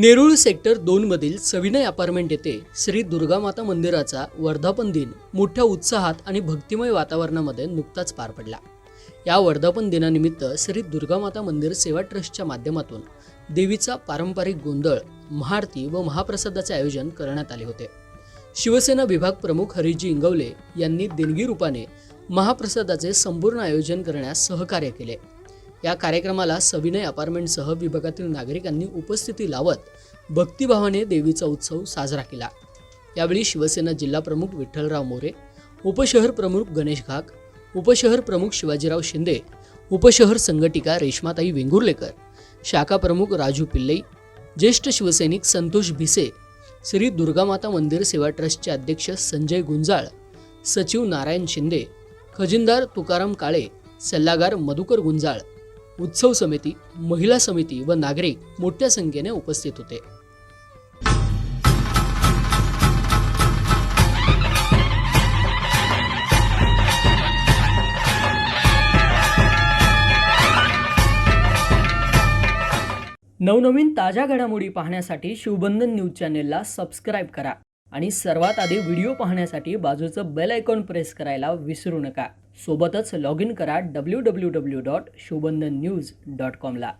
Nerul sector दोन मधील सविनय अपार्टमेंट येथे श्री दुर्गामाता मंदिराचा वर्धापन दिन मोठ्या उत्साहात आणि भक्तिमय वातावरणामध्ये नुकताच पार पडला. या वर्धापन दिनानिमित्त श्री दुर्गामाता मंदिर सेवा ट्रस्टच्या माध्यमातून देवीचा पारंपरिक गोंधळ महाआरती व महाप्रसादाचे आयोजन करण्यात आले होते. शिवसेना विभाग प्रमुख हरिजी इंगवले यांनी देणगी रूपाने महाप्रसादाचे संपूर्ण आयोजन करण्यास सहकार्य केले. या कार्यक्रमाला सविनय अपार्टमेंटसह विभागातील नागरिकांनी उपस्थिती लावत भक्तिभावाने देवीचा उत्सव साजरा केला. यावेळी शिवसेना जिल्हा प्रमुख विठ्ठलराव मोरे उपशहर प्रमुख गणेश घाक उपशहर प्रमुख शिवाजीराव शिंदे उपशहर संघटिका रेश्माताई वेंगुर्लेकर शाखा प्रमुख राजू पिल्लई ज्येष्ठ शिवसैनिक संतोष भिसे श्री दुर्गामाता मंदिर सेवा ट्रस्टचे अध्यक्ष संजय गुंजाळ सचिव नारायण शिंदे खजिनदार तुकाराम काळे सल्लागार मधुकर गुंजाळ उत्सव समिती महिला समिती व नागरिक मोठ्या संख्येने उपस्थित होते. नवनवीन ताज्या घडामोडी पाहण्यासाठी शिवबंधन न्यूज चॅनेलला सबस्क्राईब करा आणि सर्वात आधी व्हिडिओ पाहण्यासाठी बाजूचं बेल आयकॉन प्रेस करायला विसरू नका. सोबतच लॉग इन करा W W W dot Shivbandhan news dot कॉमला